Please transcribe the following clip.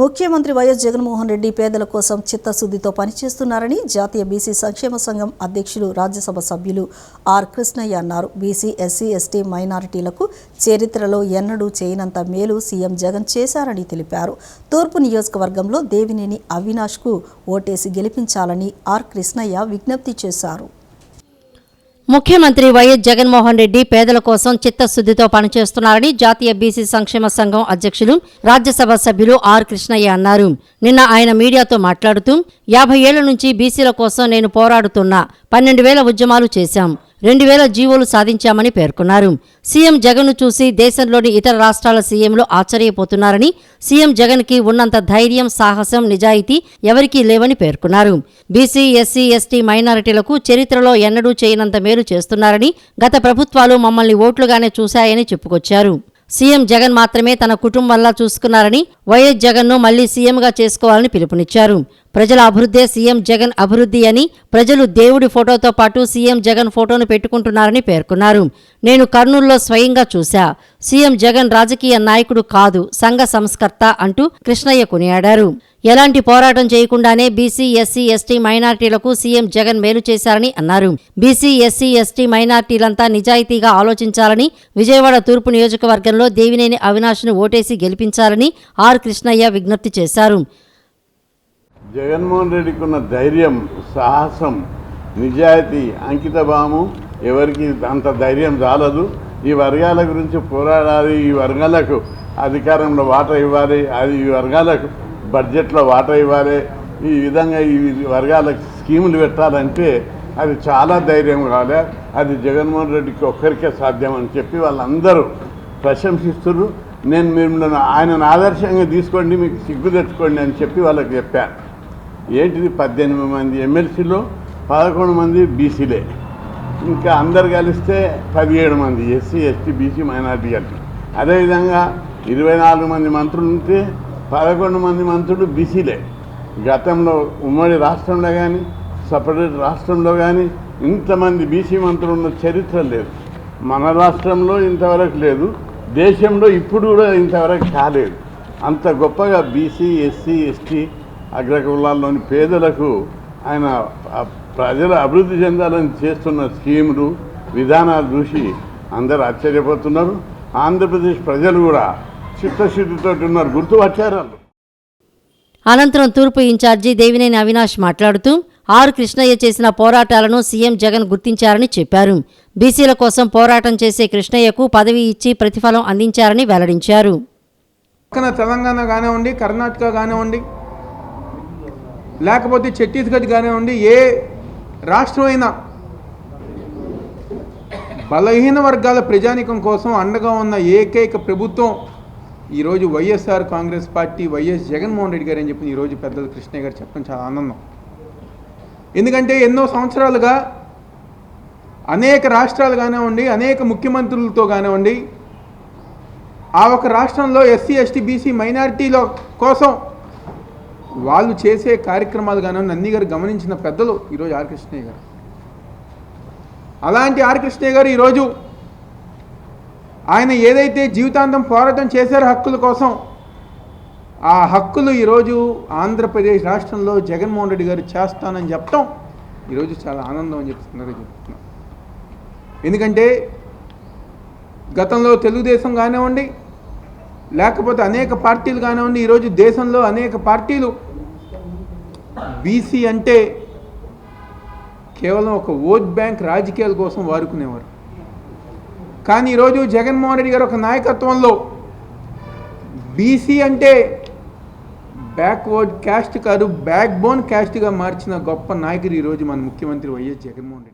ముఖ్యమంత్రి వైఎస్ జగన్మోహన్ రెడ్డి పేదల కోసం చిత్తశుద్ధితో పనిచేస్తున్నారని జాతీయ బీసీ సంక్షేమ సంఘం అధ్యక్షులు రాజ్యసభ సభ్యులు ఆర్ కృష్ణయ్య అన్నారు. బీసీ ఎస్సీ ఎస్టీ మైనారిటీలకు చరిత్రలో ఎన్నడూ చేయనంత మేలు సీఎం జగన్ చేశారని తెలిపారు. తూర్పు నియోజకవర్గంలో దేవినేని అవినాష్కు ఓటేసి గెలిపించాలని ఆర్ కృష్ణయ్య విజ్ఞప్తి చేశారు. ముఖ్యమంత్రి వైఎస్ జగన్మోహన్ రెడ్డి పేదల కోసం చిత్తశుద్ధితో పనిచేస్తున్నారని జాతీయ బీసీ సంక్షేమ సంఘం అధ్యక్షులు రాజ్యసభ సభ్యులు ఆర్ కృష్ణయ్య అన్నారు. నిన్న ఆయన మీడియాతో మాట్లాడుతూ యాభై ఏళ్ళ నుంచి బీసీల కోసం నేను పోరాడుతున్నా పన్నెండు వేల ఉద్యమాలు చేశాం. రెండు వేల జీవోలు సాధించామని పేర్కొన్నారు. సీఎం జగన్ను చూసి దేశంలోని ఇతర రాష్ట్రాల సీఎంలు ఆశ్చర్యపోతున్నారని సీఎం జగన్కి ఉన్నంత ధైర్యం సాహసం నిజాయితీ ఎవరికీ లేవని పేర్కొన్నారు. బీసీ ఎస్సీ ఎస్టీ మైనారిటీలకు చరిత్రలో ఎన్నడూ చేయనంత మేలు చేస్తున్నారని గత ప్రభుత్వాలు మమ్మల్ని ఓట్లుగానే చూశాయని చెప్పుకొచ్చారు. సీఎం జగన్ మాత్రమే తన కుటుంబంలా చూసుకున్నారని వైఎస్ జగన్ను మళ్ళీ సీఎంగా చేసుకోవాలని పిలుపునిచ్చారు. ప్రజల అభివృద్ధే సీఎం జగన్ అభివృద్ధి అని ప్రజలు దేవుడి ఫోటోతో పాటు సీఎం జగన్ ఫోటోను పెట్టుకుంటున్నారని పేర్కొన్నారు. నేను కర్నూలులో స్వయంగా చూశా. సీఎం జగన్ రాజకీయ నాయకుడు కాదు సంఘ సంస్కర్త అంటూ కృష్ణయ్య కొనియాడారు. ఎలాంటి పోరాటం చేయకుండానే బీసీ ఎస్సీ ఎస్టీ మైనార్టీలకు సీఎం జగన్ మేలు చేశారని అన్నారు. బీసీ ఎస్సీ ఎస్టీ మైనార్టీలంతా నిజాయితీగా ఆలోచించాలని విజయవాడ తూర్పు నియోజకవర్గంలో దేవినేని అవినాష్ను ఓటేసి గెలిపించాలని ఆర్ కృష్ణయ్య విజ్ఞప్తి చేశారు. జగన్మోహన్ రెడ్డికి ఉన్న ధైర్యం సాహసం నిజాయితీ అంకిత భావము ఎవరికి అంత ధైర్యం చాలదు ఈ వర్గాల గురించి పోరాడాలి. ఈ వర్గాలకు అధికారంలో వాటా ఇవ్వాలి. అది ఈ వర్గాలకు బడ్జెట్లో వాటా ఇవ్వాలి. ఈ విధంగా ఈ వర్గాలకు స్కీములు పెట్టాలంటే అది చాలా ధైర్యం కావాలి. అది జగన్మోహన్ రెడ్డికి ఒక్కరికే సాధ్యం అని చెప్పి వాళ్ళందరూ ప్రశంసిస్తున్నారు నేను మిమ్మల్ని ఆయనను ఆదర్శంగా తీసుకోండి మీకు సిగ్గు తెచ్చుకోండి అని చెప్పి వాళ్ళకి చెప్పాను ఏంటిది పద్దెనిమిది మంది ఎమ్మెల్సీలో పదకొండు మంది బీసీలే. ఇంకా అందరు కలిస్తే పదిహేడు మంది ఎస్సీ ఎస్టీ బీసీ మైనార్టీ కలిపి. అదేవిధంగా ఇరవై నాలుగు మంది మంత్రులు ఉంటే పదకొండు మంది మంత్రులు బీసీలే. గతంలో ఉమ్మడి రాష్ట్రంలో కానీ సపరేట్ రాష్ట్రంలో కానీ ఇంతమంది బీసీ మంత్రులు ఉన్న చరిత్ర లేదు. మన రాష్ట్రంలో ఇంతవరకు లేదు. దేశంలో ఇప్పుడు కూడా ఇంతవరకు కాలేదు. అంత గొప్పగా బీసీ ఎస్సీ ఎస్టీ అగ్రకులాల్లోని పేదలకు ఆయన ప్రజలు అభివృద్ధి చెందాలని చేస్తున్న స్కీములు విధానాలు చూసి అందరూ ఆశ్చర్యపోతున్నారు. ఆంధ్రప్రదేశ్ ప్రజలు కూడా చిత్తశుద్ధితో ఉన్నారు. గుర్తుపట్టారు వాళ్ళు అనంతరం తూర్పు ఇన్ఛార్జి దేవినేని అవినాష్ మాట్లాడుతూ ఆర్ కృష్ణయ్య చేసిన పోరాటాలను సీఎం జగన్ గుర్తించారని చెప్పారు. బీసీల కోసం పోరాటం చేసే కృష్ణయ్యకు పదవి ఇచ్చి ప్రతిఫలం అందించారని వెల్లడించారు. తెలంగాణ కానివ్వండి కర్ణాటక కానివ్వండి లేకపోతే ఛత్తీస్గఢ్ కానివ్వండి ఏ రాష్ట్రం అయినా బలహీన వర్గాల ప్రజానికం కోసం అండగా ఉన్న ఏకైక ప్రభుత్వం ఈరోజు YSR Congress party YS Jaganmohan Reddy గారు అని చెప్పి ఈరోజు పెద్దలు కృష్ణయ్య గారు చెప్పడం చాలా ఆనందం. ఎందుకంటే ఎన్నో సంవత్సరాలుగా అనేక రాష్ట్రాలు కానివ్వండి అనేక ముఖ్యమంత్రులతో కానివ్వండి ఆ ఒక రాష్ట్రంలో ఎస్సీ ఎస్టీ బీసీ మైనారిటీల కోసం వాళ్ళు చేసే కార్యక్రమాలు కానీ నంది గారు గమనించిన పెద్దలు ఈరోజు ఆర్ కృష్ణయ్య గారు. అలాంటి ఆర్ కృష్ణయ్య గారు ఈరోజు ఆయన ఏదైతే జీవితాంతం పోరాటం చేశారో హక్కుల కోసం ఆ హక్కులు ఈరోజు ఆంధ్రప్రదేశ్ రాష్ట్రంలో జగన్మోహన్ రెడ్డి గారు చేస్తానని చెప్పటం ఈరోజు చాలా ఆనందం అని చెప్తున్నారు చెప్తున్నాం. ఎందుకంటే గతంలో తెలుగుదేశం కానివ్వండి లేకపోతే అనేక పార్టీలు కానివ్వండి ఈరోజు దేశంలో అనేక పార్టీలు. బీసీ అంటే కేవలం ఒక ఓట్ బ్యాంక్ రాజకీయాల కోసం వాడుకునేవారు. కానీ ఈరోజు జగన్మోహన్ రెడ్డి గారు ఒక నాయకత్వంలో బీసీ అంటే బ్యాక్వర్డ్ క్యాస్ట్ కాదు బ్యాక్ బోన్ క్యాస్ట్గా మార్చిన గొప్ప నాయకుడు ఈరోజు మన ముఖ్యమంత్రి వైఎస్ జగన్మోహన్ రెడ్డి.